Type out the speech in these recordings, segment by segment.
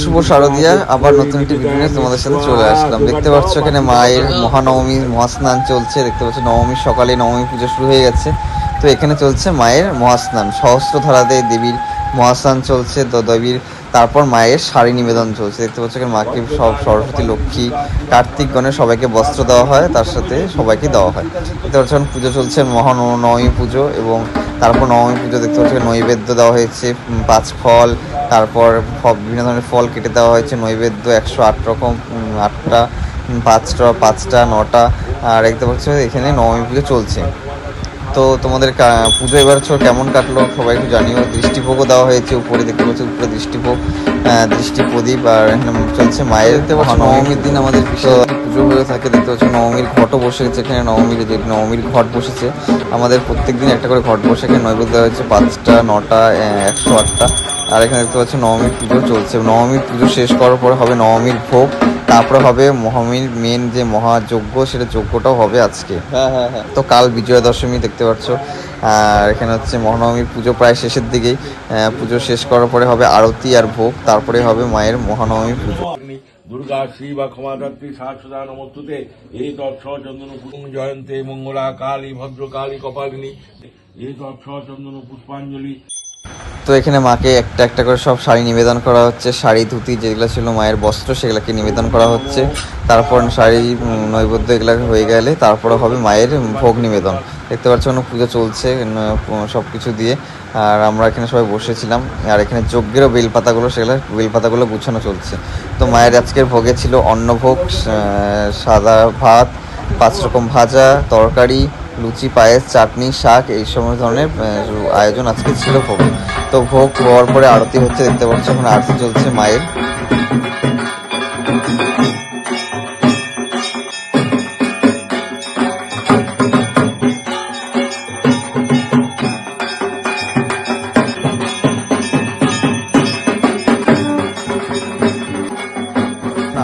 শুভ শারদিয়া। আবার নতুন একটি ভিডিও নিয়ে তোমাদের সাথে চলে আসলাম। দেখতে পাচ্ছ এখানে মায়ের মহানবমী, মহাস্নান চলছে। দেখতে পাচ্ছ নবমীর সকালে নবমী পুজো শুরু হয়ে গেছে। তো এখানে চলছে মায়ের মহাস্নান। সহস্র সহস্রধারাতে দেবীর মহাস্নান চলছে তো দেবীর তারপর মায়ের শাড়ি নিবেদন চলছে। দেখতে পাচ্ছ এখানে মাকে সব সরস্বতী, লক্ষ্মী, কার্তিক গণে সবাইকে বস্ত্র দেওয়া হয়। তার সাথে সবাইকে দেওয়া হয়। দেখতে পাচ্ছ পুজো চলছে, মহানবমী পুজো এবং তারপর নবমী পুজো দেখতে পাচ্ছি, নৈবেদ্য দেওয়া হয়েছে পাঁচ ফল, তারপর বিভিন্ন ধরনের ফল কেটে দেওয়া হয়েছে, নৈবেদ্য একশো আট রকম আটটা পাঁচটা পাঁচটা, নটা, আর দেখতে পাচ্ছ এখানে নবমী পুজো চলছে। তো তোমাদের পুজো এবার ছো কেমন কাটলো সবাই একটু জানিও। দৃষ্টিভোগও দেওয়া হয়েছে উপরে দেখতে পাচ্ছি উপরে দৃষ্টিভোগ দৃষ্টি প্রদীপ আর এখানে চলছে মায়ের দেখতে পাচ্ছ নবমীর দিন আমাদের পুজো হয়ে থাকে দেখতে পাচ্ছ নবমীর ঘটও বসে গেছে এখানে নবমীর যে নবমীর ঘট বসেছে আমাদের প্রত্যেক দিন একটা করে ঘট বসে এখানে নৈবেদ্য দেওয়া হয়েছে পাঁচটা নটা একশো আটটা। আর এখানে দেখতে পাচ্ছ নবমীর পুজো চলছে। নবমীর পুজো শেষ করার পরে হবে নবমীর ভোগ তারপরে হবে মহামীর মেন যে মহাযজ্ঞ সেটা যজ্ঞটাও হবে আজকে। হ্যাঁ হ্যাঁ হ্যাঁ। তো কাল বিজয়া দশমী দেখতে পাচ্ছ। আর এখানে হচ্ছে মহানবমীর পুজো প্রায় শেষের দিকেই। পুজো শেষ করার পরে হবে আরতি আর ভোগ। তারপরে হবে মায়ের মহানবমী পুজো। দুর্গা শ্রী বা ক্ষমাধাত্রী শাশ্বতা নমস্তুতে এই তৎস চন্দন জয়ন্তে মঙ্গলা কালী ভদ্র কালী কপালিনী এই তৎস চন্দন পুষ্পাঞ্জলি। তো এখানে মাকে একটা একটা করে সব শাড়ি নিবেদন করা হচ্ছে। শাড়ি, ধুতি যেগুলো ছিল, মায়ের বস্ত্র, সেগুলোকে নিবেদন করা হচ্ছে। তারপর শাড়ি নৈবেদ্য এগুলো হয়ে গেলে তারপরে হবে মায়ের ভোগ নিবেদন। দেখতে পাচ্ছ কোনো পুজো চলছে সব কিছু দিয়ে। আর আমরা এখানে সবাই বসেছিলাম। আর এখানে যজ্ঞেরও বেলপাতাগুলো, সেগুলো বেলপাতাগুলো গুছানো চলছে। তো মায়ের আজকের ভোগে ছিল অন্নভোগ সাদা ভাত, পাঁচ রকম ভাজা, তরকারি, লুচি, পায়েস, চাটনি, শাক, এই সমস্ত ধরনের আয়োজন আজকে ছিল ভোগ। তো ভোগ হওয়ার পরে আরতি হচ্ছে, দেখতে পাচ্ছ এখন আরতি চলছে মায়ের।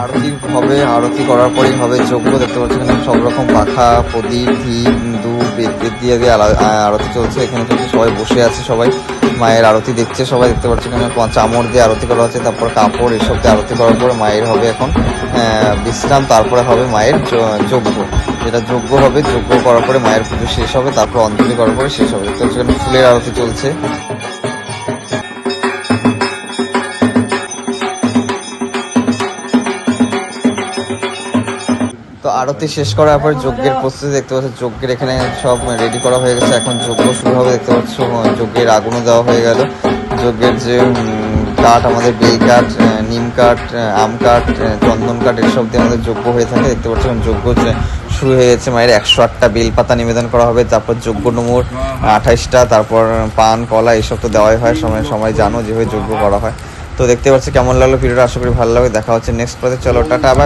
আরতি হবে, আরতি করার পরেই হবে যজ্ঞ, দেখতে পাচ্ছি এখানে সব রকম পাখা, প্রদীপ ধীপ দিয়ে দিয়ে আরতি চলছে, এখানে কিন্তু সবাই বসে আছে, সবাই মায়ের আরতি দেখছে, সবাই দেখতে পাচ্ছে এখানে চামড় দিয়ে আরতি করা হচ্ছে, তারপর কাপড় এসব দিয়ে আরতি করার পর মায়ের হবে এখন বিশ্রাম, তারপরে হবে মায়ের যজ্ঞ, যেটা যজ্ঞ হবে, যজ্ঞ করার পরে মায়ের পুজো শেষ হবে, তারপর অঞ্জলি করার পরে শেষ হবে, দেখতে পাচ্ছি ফুলের আরতি চলছে। তো আরতি শেষ করার পর যজ্ঞের প্রস্তুতি দেখতে পাচ্ছ, যজ্ঞের এখানে সব রেডি করা হয়ে গেছে। এখন যজ্ঞ শুরু হবে দেখতে পাচ্ছ যজ্ঞের আগুনও দেওয়া হয়ে গেল। যজ্ঞের যে কাঠ, আমাদের বেল কাঠ নিম কাঠ আম কাঠ চন্দন কাঠ, এসব দিয়ে আমাদের যজ্ঞ হয়ে থাকে। দেখতে পাচ্ছ যজ্ঞ শুরু হয়ে গেছে, মায়ের একশো আটটা বেলপাতা নিবেদন করা হবে। তারপর যজ্ঞ ডুমুর আঠাইশটা, তারপর পান, কলা, এসব তো দেওয়াই হয়। সময় সময় জানো যেভাবে যজ্ঞ করা হয়। তো দেখতে পাচ্ছি, কেমন লাগল ভিডিওটা? আশা করি ভালো লাগবে। দেখা হচ্ছে নেক্সট পথে। চলো, টাটা আবার